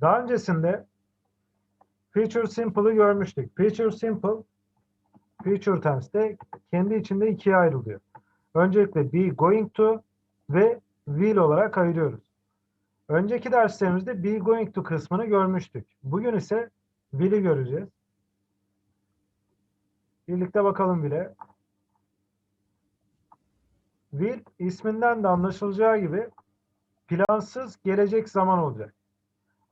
Daha öncesinde Future Simple'ı görmüştük. Future Simple Future Tense'de kendi içinde ikiye ayrılıyor. Öncelikle be going to ve will olarak ayırıyoruz. Önceki derslerimizde be going to kısmını görmüştük. Bugün ise will'i göreceğiz. Birlikte bakalım bile. Will isminden de anlaşılacağı gibi plansız gelecek zaman olacak.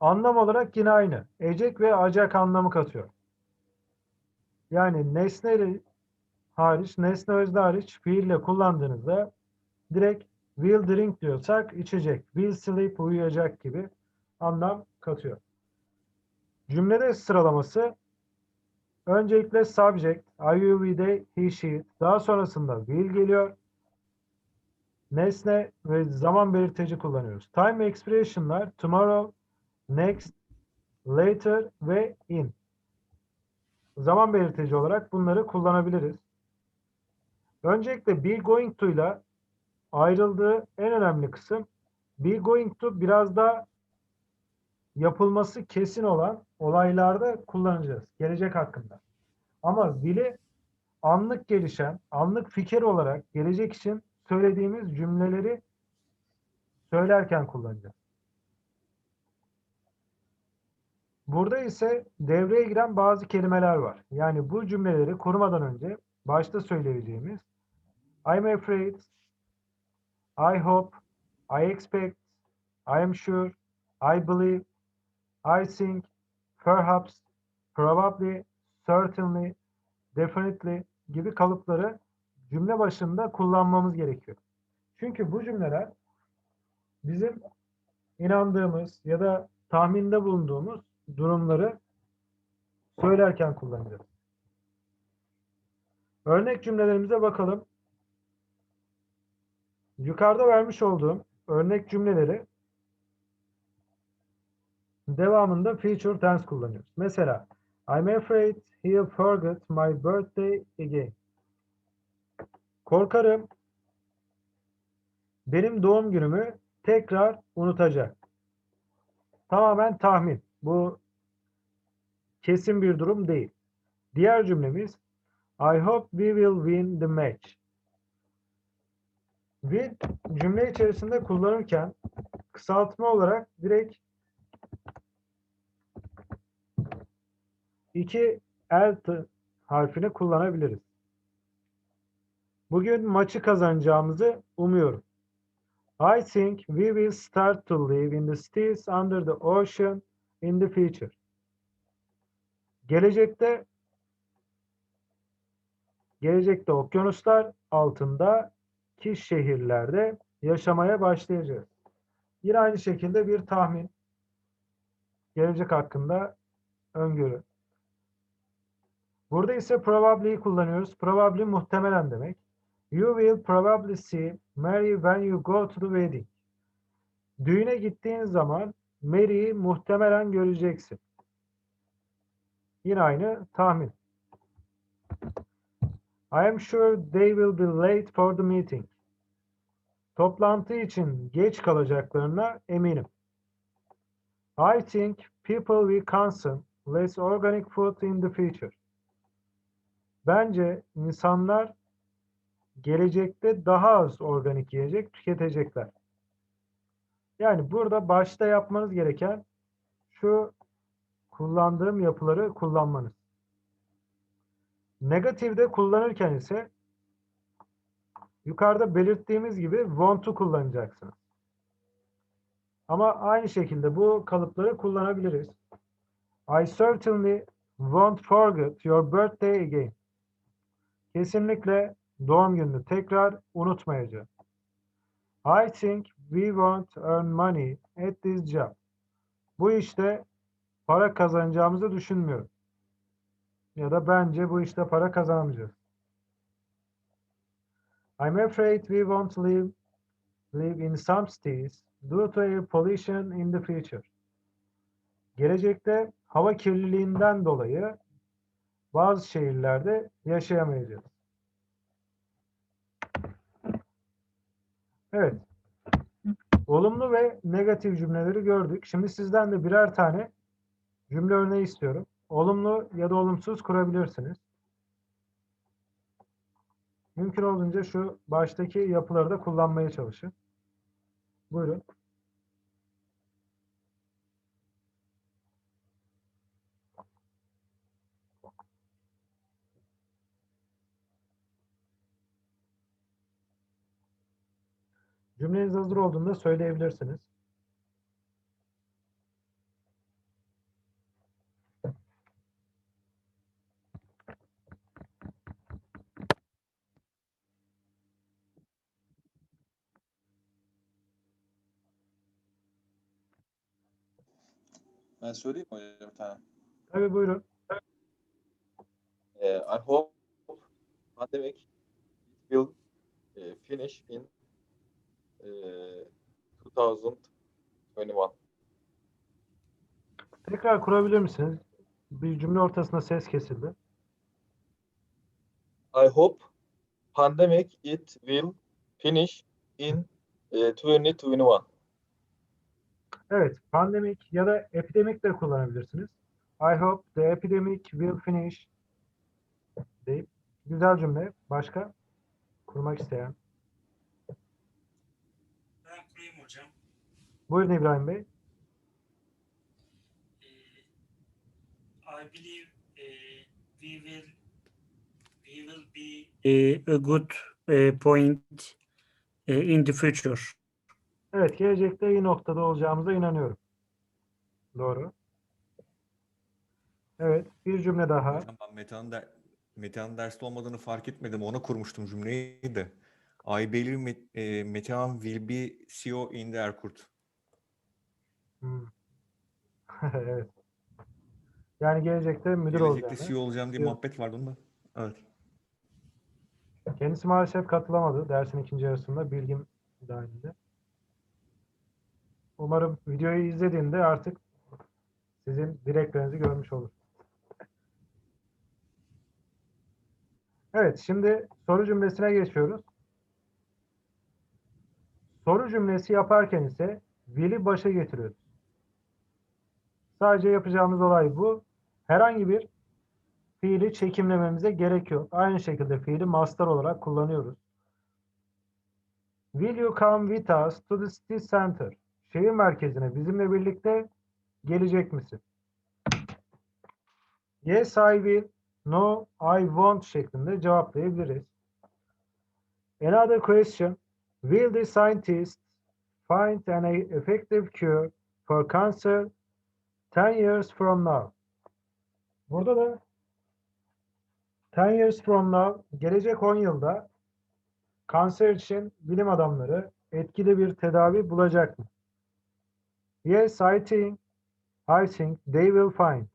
Anlam olarak yine aynı. Ecek ve acak anlamı katıyor. Yani nesneli hariç, nesne özne hariç fiille kullandığınızda direkt will drink diyorsak içecek, will sleep uyuyacak gibi anlam katıyor. Cümlede sıralaması öncelikle subject, I, you, we, they, he, she, daha sonrasında will geliyor. Nesne ve zaman belirteci kullanıyoruz. Time expression'lar tomorrow, next, later ve in. Zaman belirteci olarak bunları kullanabiliriz. Öncelikle be going to ile ayrıldığı en önemli kısım be going to biraz da yapılması kesin olan olaylarda kullanacağız. Gelecek hakkında. Ama dili anlık gelişen, anlık fikir olarak gelecek için söylediğimiz cümleleri söylerken kullanacağız. Burada ise devreye giren bazı kelimeler var. Yani bu cümleleri kurmadan önce başta söyleyeceğimiz I'm afraid, I hope, I expect, I am sure, I believe, I think, perhaps, probably, certainly, definitely gibi kalıpları cümle başında kullanmamız gerekiyor. Çünkü bu cümleler bizim inandığımız ya da tahminde bulunduğumuz durumları söylerken kullanacağız. Örnek cümlelerimize bakalım. Yukarıda vermiş olduğum örnek cümleleri devamında future tense kullanıyoruz. Mesela I'm afraid he'll forget my birthday again. Korkarım benim doğum günümü tekrar unutacak. Tamamen tahmin. Bu kesin bir durum değil. Diğer cümlemiz I hope we will win the match. Will cümle içerisinde kullanırken kısaltma olarak direkt iki el harfini kullanabiliriz. Bugün maçı kazanacağımızı umuyorum. I think we will start to live in the cities under the ocean in the future. Gelecekte gelecekte okyanuslar altında ki şehirlerde yaşamaya başlayacağız. Yine aynı şekilde bir tahmin. Gelecek hakkında öngörü. Burada ise probably'yi kullanıyoruz. Probably muhtemelen demek. You will probably see Mary when you go to the wedding. Düğüne gittiğin zaman Mary'i muhtemelen göreceksin. Yine aynı tahmin. I am sure they will be late for the meeting. Toplantı için geç kalacaklarına eminim. I think people will consume less organic food in the future. Bence insanlar gelecekte daha az organik yiyecek tüketecekler. Yani burada başta yapmanız gereken şu kullandığım yapıları kullanmanız. Negatifde kullanırken ise yukarıda belirttiğimiz gibi want'u kullanacaksınız. Ama aynı şekilde bu kalıpları kullanabiliriz. I certainly won't forget your birthday again. Kesinlikle doğum gününü tekrar unutmayacağım. I think we won't earn money at this job. Bu işte para kazanacağımızı düşünmüyorum. Ya da bence bu işte para kazanamayacağız. I'm afraid we won't live, live in some cities due to air pollution in the future. Gelecekte hava kirliliğinden dolayı bazı şehirlerde yaşayamayacağız. Evet. Olumlu ve negatif cümleleri gördük. Şimdi sizden de birer tane cümle örneği istiyorum. Olumlu ya da olumsuz kurabilirsiniz. Mümkün olduğunca şu baştaki yapıları da kullanmaya çalışın. Buyurun. Cümleniz hazır olduğunda söyleyebilirsiniz. Ben söyleyeyim mi hocam bir tane? Tabii buyurun. Ee, I hope pandemic will eh, finish in eh, 2021. Tekrar kurabilir misiniz? Bir cümle ortasında ses kesildi. I hope pandemic it will finish in eh, 2021. Evet, pandemik ya da epidemik de kullanabilirsiniz. I hope the epidemic will finish deyip güzel cümle. Başka? Kurmak isteyen. Ben kurayım hocam. Buyurun İbrahim Bey. Ee, I believe eh, we will we will be eh, a good eh, point eh, in the future. Evet, gelecekte iyi noktada olacağımıza inanıyorum. Doğru. Evet, bir cümle daha. Hocam ben der, Metehan'ın derste olmadığını fark etmedim. Ona kurmuştum cümleyi de. I believe Met, e, Metehan will be CEO in the Erkurt. Hmm. Evet. Yani gelecekte müdür Gelecekte olacağını. CEO olacağım diye Evet. muhabbet vardı onda. Evet. Kendisi maalesef katılamadı dersin ikinci yarısında bilgim dahilinde. Umarım videoyu izlediğinde artık sizin dileklerinizi görmüş olur. Evet, şimdi soru cümlesine geçiyoruz. Soru cümlesi yaparken ise will'i başa getiriyoruz. Sadece yapacağımız olay bu. Herhangi bir fiili çekimlememize gerek yok. Aynı şekilde fiili master olarak kullanıyoruz. Will you come with us to the city center? Şehir merkezine bizimle birlikte gelecek misin? Yes, I will. No, I won't şeklinde cevaplayabiliriz. Another question. Will the scientists find an effective cure for cancer 10 years from now? Burada da 10 years from now, gelecek 10 yılda kanser için bilim adamları etkili bir tedavi bulacak mı? Yes, I think, I think they will find.